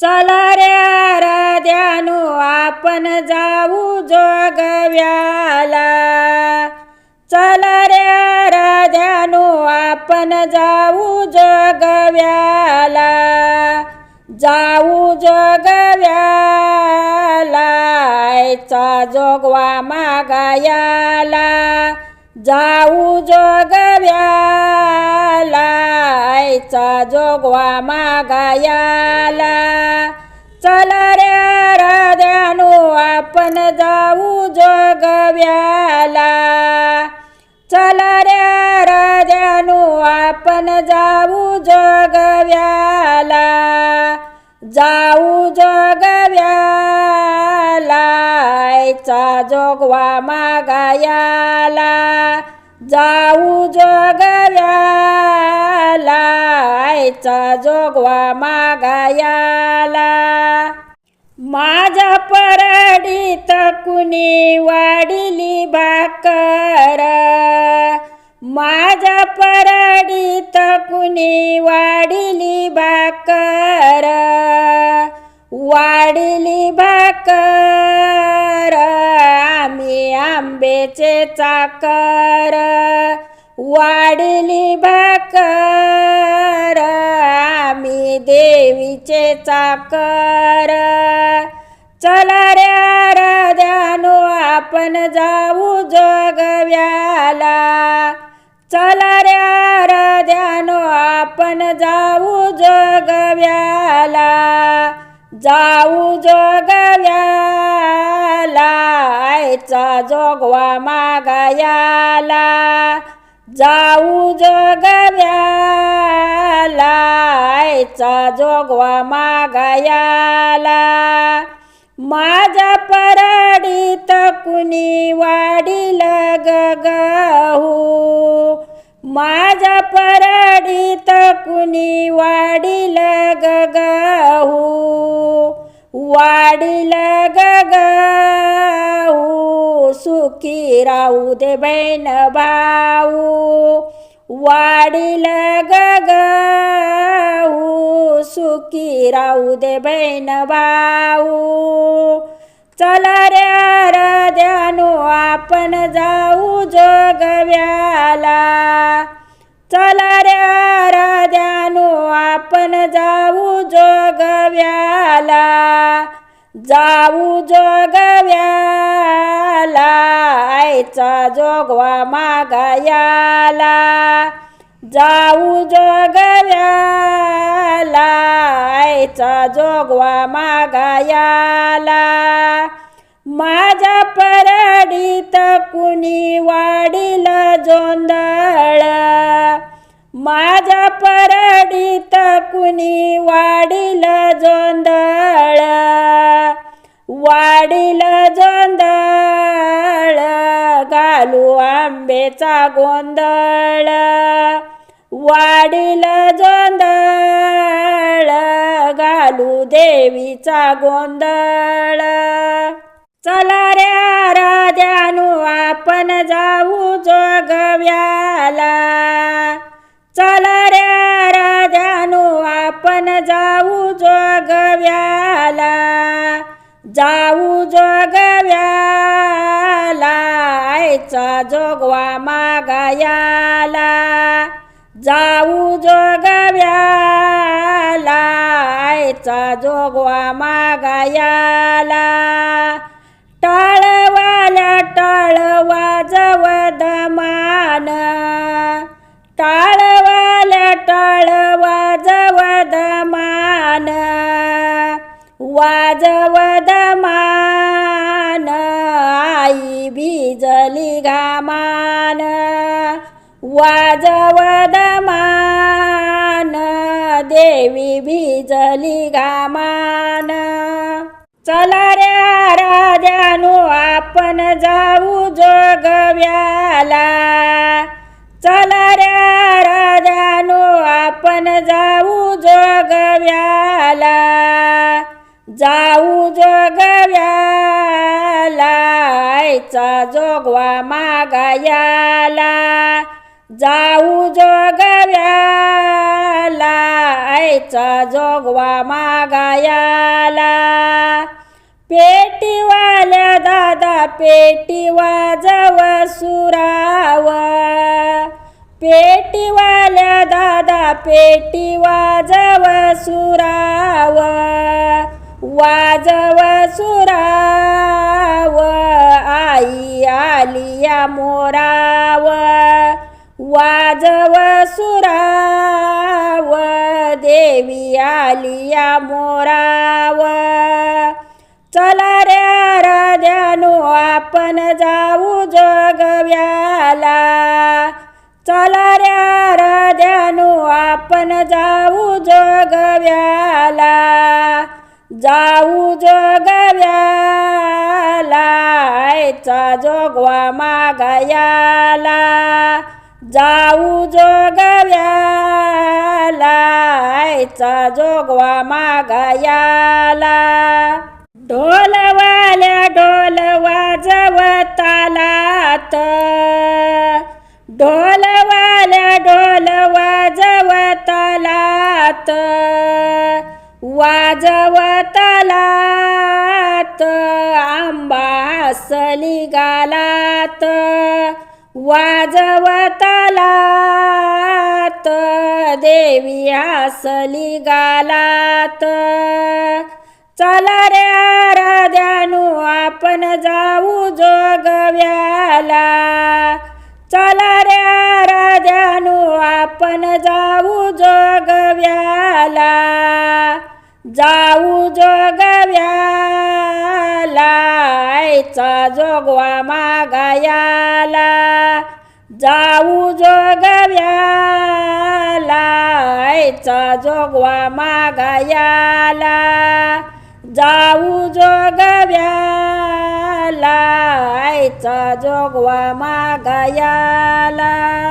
चला रे राध्यानो आपण जाऊ जोगव्याला. चला रे राध्यानो आपण जाऊ जोगव्याला. जाऊ जोगव्यालायचा जोगवा मागायाला. जाऊ जोगव्याला. चा जोगवा मागायाला. चला रे राध्यानो आपण जाऊ जोगव्याला. चला रे राध्यानो आपण जाऊ जोगव्याला. जाऊ जोगव्याला आईचा जोगवा मागायाला. जाऊ जोगव्या आयचा जोगवा मागायाला. माझ्या परडीत कुणी वाढिली भाकर? माझ्या परडीत कुणी वाढिली भाकर? वाढिली भाकर आम्ही आंबेचे चाकर. वाढली भाकर आम्ही देवीचे चाकर. चला रे आपण जाऊ जोगव्याला. चला रे राध्यानो आपण जाऊ जोगव्याला. जाऊ जोगव्याला आयचा जोगवा मागायाला. जाऊ जगव्यालायचा जोगवा मागायाला. माझ्या परडीत कुणी वाढील गहू? माझ्या परडीत कुणी वाढील गहू? वाढील गहू? सुखी राहू दे बहीण भाऊ. वाडील गहू सुखी राहू दे बहीण भाऊ. चला रे राध्यानो आपण जाऊ जोगव्याला. चला रे राध्यानो आपण जाऊ जोगव्याला. जाऊ जोगव्याला आईचा जोगवा मागायाला. जाऊ जोगव्याला आईचा जोगवा मागायाला. माझ्या परडीत कुणी वाढील जोंदळ माझ्या परडीत कुणी वाढील जोंदळ वाढील जोंदळ घालू आंबेचा गोंधळ. वाढील जोंधळ घालू देवीचा गोंधळ. चला रे राध्यानु आपण जाऊ जाऊ जोगव्याला जाऊ जोगव्याला आयचा जोगवा मागायाला. जाऊ जोगव्याला आयचा जोगवा मागायाला. टाळवाल्या टाळवा जवदमान टाळ जवदमान वाजवदमान आई भिजली घामान वाजवदमान देवी भिजली घामान चला रे राध्यानो आपण जाऊ जोगव्याला. मन जाऊ जोगव्याला जाऊ जोगव्यालायचा जोगवा मागायाला जाऊ जोगव्याला आयचा जोगवा मागायाला पेटीवाल्या दादा पेटी वाजव सुराव. पेटी पेटी वाजव सुराव वाजव सुराव. आई आलिया मोराव वाजव सुराव. देवी आलिया मोराव. चला रे आराध्यानो आपण जाऊ जगव्याला. चला रे राध्यानो आपण जाऊ जोगव्याला. जाऊ जोगव्याला आयचा जोगवा मागयाला. जाऊ जोगव्याला आयचा जोगवा मागयाला. ढोलवाल्या ढोल वाजवतालात ढोलवाल्या ढोल वाजवतालात वाजवतलात आंबासली गालात वाजवतलात देवी आसली गालात चला रे आराध्यानु आपण जाऊ जोगव्याला. आराध्यानु आपण जाऊ जोगव्याला. जाऊ जोगव्याला आईचा जोगवा मागायाला. जाऊ जोगव्याला आईचा जोगवा मागायाला. जाऊ जोगव्याला आईचा जोगवा मागायाला.